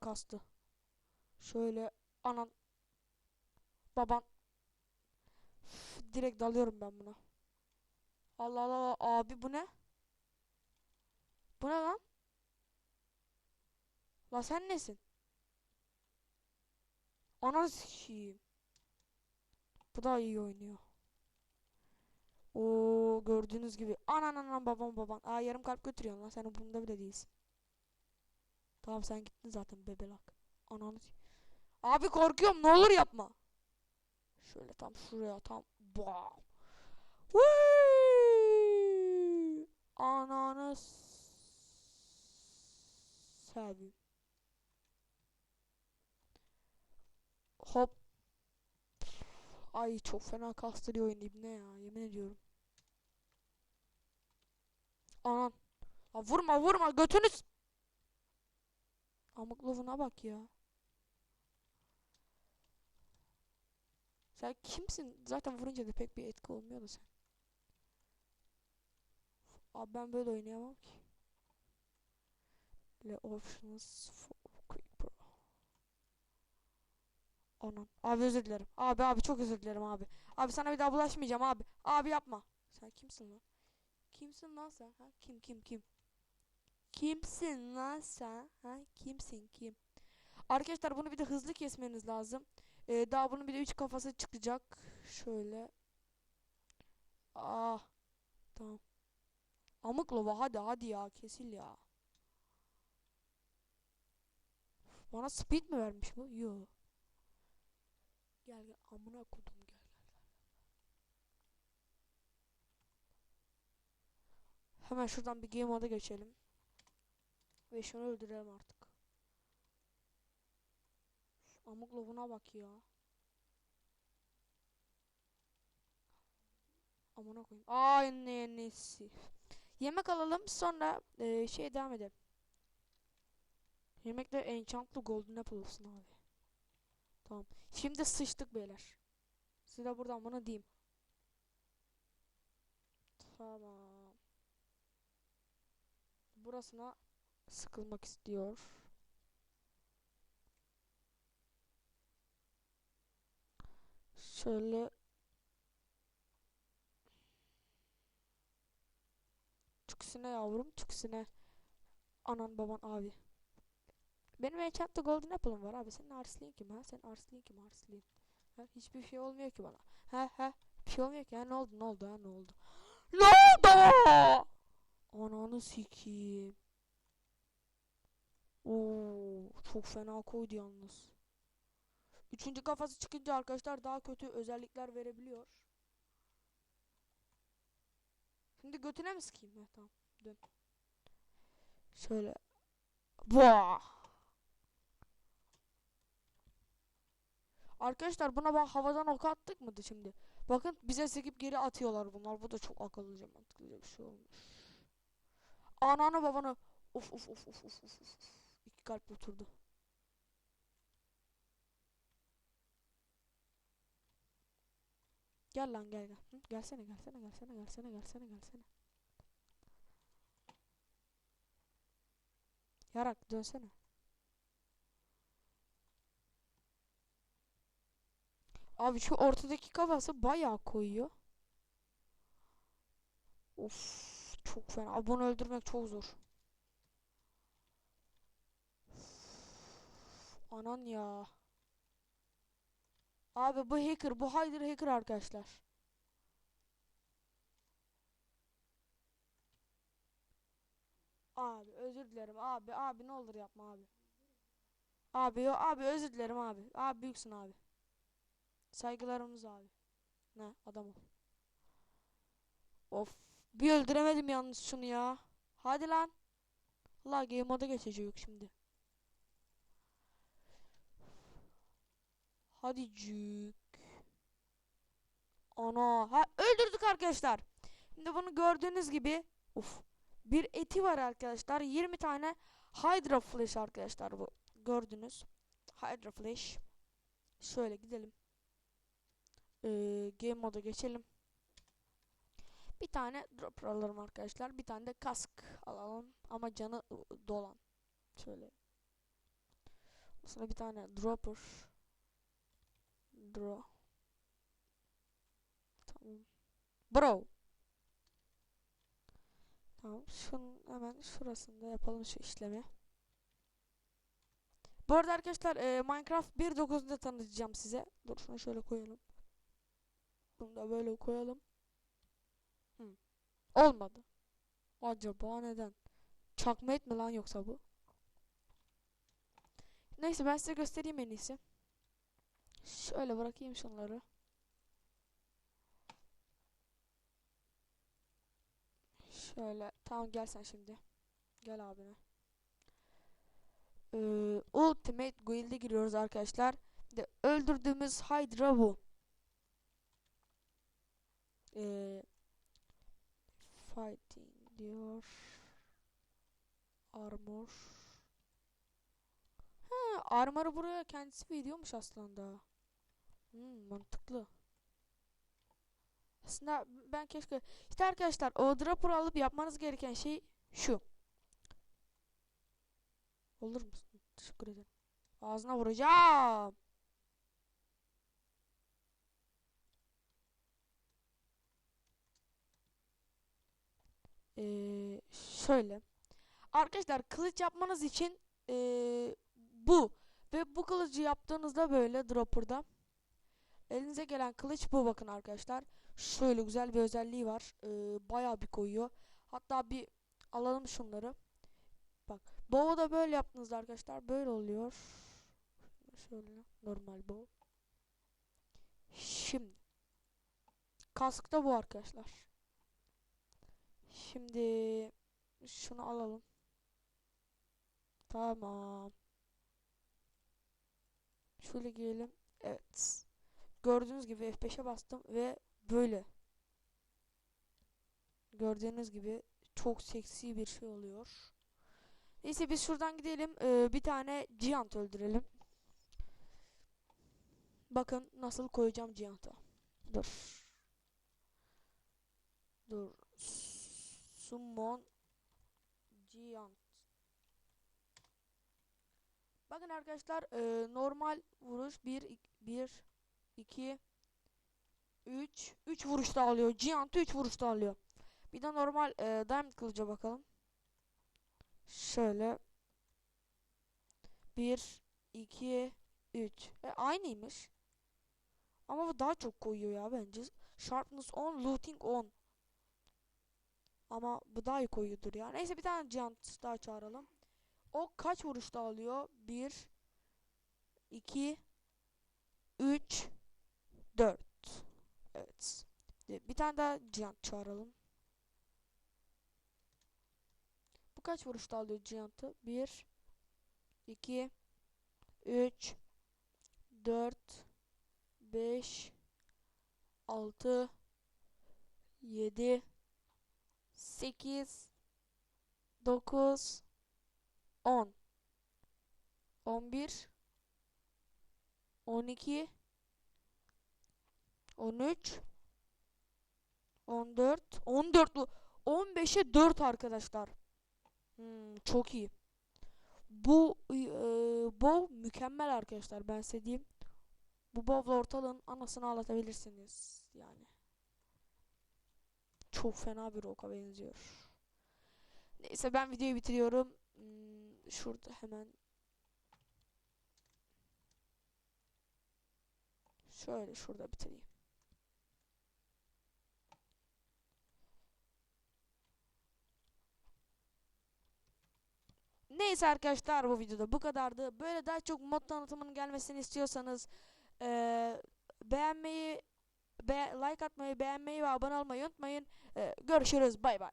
kastı. Şöyle anan baban Üf, direkt dalıyorum ben buna. Allah Allah abi bu ne? Bu ne lan? La sen nesin? Ananı sikeyim. Bu da iyi oynuyor. Oo gördüğünüz gibi. Anan anan babam baban. Aa yarım kalp götürüyorsun lan. Sen umurumda bile değilsin. Tamam sen gittin zaten bebelak. Ananı Abi korkuyorum ne olur yapma. Şöyle tam şuraya tam. Whee! Ananı s- seveyim. Hop. Ay çok fena kastırıyor oyun ibne ya yemin ediyorum. Anan. Aa, vurma vurma götünüz. Amık lovuna bak ya. Sen kimsin? Zaten vurunca da pek bir etki olmuyor da sen. Abi ben böyle oynayamam ki. Le options for quick pro. Anan. Abi özür dilerim. Abi abi çok özür dilerim abi. Abi sana bir daha bulaşmayacağım abi. Abi yapma. Sen kimsin lan? Kimsin lan sen? Ha? Kim kim kim? Kimsin lan sen? Ha? Kimsin kim? Arkadaşlar bunu bir de hızlı kesmeniz lazım. Ee, daha bunun bir de üç kafası çıkacak. Şöyle. Ah. Tamam. Amık lova hadi hadi ya kesil ya. Bana speed mi vermiş bu? Yo. Gel gel amına kodum gel gel. Hemen şuradan bir game moda geçelim. Ve şunu öldürelim artık. Şu Amık bak ya. Amına koyayım. Aynısı. Yemek alalım sonra e, şey devam edelim. Yemekte enchantlı golden apple olsun abi. Tamam. Şimdi sıçtık beyler. Size buradan bunu diyeyim. Tamam. Burasına sıkılmak istiyor. Şöyle Tüksüne yavrum tüksüne. Anan baban abi. Benim enchantlı golden apple'ım var abi. Senin arsliğin kim ha? Sen arsliğin kim arsliğin? Ha? Hiçbir şey olmuyor ki bana. Ha ha. Bir şey olmuyor ki. Ha ne oldu ne oldu ha ne oldu? Ne oldu? Ananı sikeyim. Oo, çok fena koydu yalnız. Üçüncü kafası çıkınca arkadaşlar daha kötü özellikler verebiliyor. Şimdi götüne mi sıkayım? Heh, tamam. Dön. Şöyle. Vah. Arkadaşlar buna bak havadan ok attık mıydı şimdi? Bakın bize sekip geri atıyorlar bunlar. Bu da çok akıllıca mantıklıca bir şey olmuş. Ananı babanı. Of of of of of of. Kalp oturdu. Gel lan gel gel. Hı, gelsene gelsene gelsene gelsene gelsene gelsene. Yarak dönsene. Abi şu ortadaki kafası bayağı koyuyor. Of çok fena. Bunu öldürmek çok zor. Anan ya. Abi bu hacker, bu Hyder hacker arkadaşlar. Abi özür dilerim abi. Abi ne olur yapma abi. Abi yo abi özür dilerim abi. Abi büyüksün abi. Saygılarımız abi. Ne adam ol. Of. Bir öldüremedim yalnız şunu ya. Hadi lan. Allah game moda geçecek şimdi. Hadi cük. Ana. Ha öldürdük arkadaşlar. Şimdi bunu gördüğünüz gibi uf. Bir eti var arkadaşlar. 20 tane Hydra Flash arkadaşlar bu. Gördünüz. Hydra Flash. Şöyle gidelim. Ee, game moda geçelim. Bir tane drop alalım arkadaşlar. Bir tane de kask alalım. Ama canı dolan. Şöyle. Sonra bir tane dropper. Draw. Tamam. Bro. Tamam. Şunun hemen şurasında yapalım şu işlemi. Bu arada arkadaşlar e, Minecraft 1.9'da tanıtacağım size. Dur şunu şöyle koyalım. Bunu da böyle koyalım. Hı. Olmadı. Acaba neden? Çakma mi lan yoksa bu? Neyse ben size göstereyim en iyisi. Şöyle bırakayım şunları. Şöyle. Tamam gel sen şimdi. Gel abine. Ee, Ultimate Guild'e giriyoruz arkadaşlar. De öldürdüğümüz Hydra bu. Ee, fighting diyor. Armor. Ha, armor'ı buraya kendisi veriyormuş aslında. Hmm, mantıklı. Aslında ben keşke... İşte arkadaşlar o dropper alıp yapmanız gereken şey şu. Olur musun? Teşekkür ederim. Ağzına vuracağım. Ee, şöyle. Arkadaşlar kılıç yapmanız için ee, bu. Ve bu kılıcı yaptığınızda böyle dropper'da elinize gelen kılıç bu bakın arkadaşlar. Şöyle güzel bir özelliği var. Ee, bayağı bir koyuyor. Hatta bir alalım şunları. Bak. Da böyle yaptığınızda arkadaşlar böyle oluyor. Şöyle normal bow. Şimdi kask da bu arkadaşlar. Şimdi şunu alalım. Tamam. Şöyle girelim. Evet. Gördüğünüz gibi F5'e bastım ve böyle. Gördüğünüz gibi çok seksi bir şey oluyor. Neyse biz şuradan gidelim. Ee, bir tane Giant öldürelim. Bakın nasıl koyacağım Giant'a. Dur. Dur. Summon Giant. Bakın arkadaşlar e, normal vuruş 1 1 2 3 3 vuruşta alıyor. Giant 3 vuruşta alıyor. Bir de normal e, diamond kılıca bakalım. Şöyle 1 2 3 e, aynıymış. Ama bu daha çok koyuyor ya bence. Sharpness 10, looting 10. Ama bu daha iyi koyuyordur ya. Neyse bir tane giant daha çağıralım. O kaç vuruşta alıyor? 1 2 3 4 Evet. Bir tane daha giant çağıralım. Bu kaç vuruşta alıyor giant'ı? 1 2 3 4 5 6 7 8 9 10 11 12 13 14 14 bu 15'e 4 arkadaşlar. Hmm, çok iyi. Bu e, bow mükemmel arkadaşlar ben size diyeyim. Bu bow'la ortalığın anasını ağlatabilirsiniz yani. Çok fena bir oka benziyor. Neyse ben videoyu bitiriyorum. Hmm, şurada hemen şöyle şurada bitireyim. Neyse arkadaşlar bu videoda bu kadardı. Böyle daha çok mod tanıtımının gelmesini istiyorsanız eee, beğenmeyi, be like atmayı, beğenmeyi ve abone olmayı unutmayın. Eee, görüşürüz. Bay bay.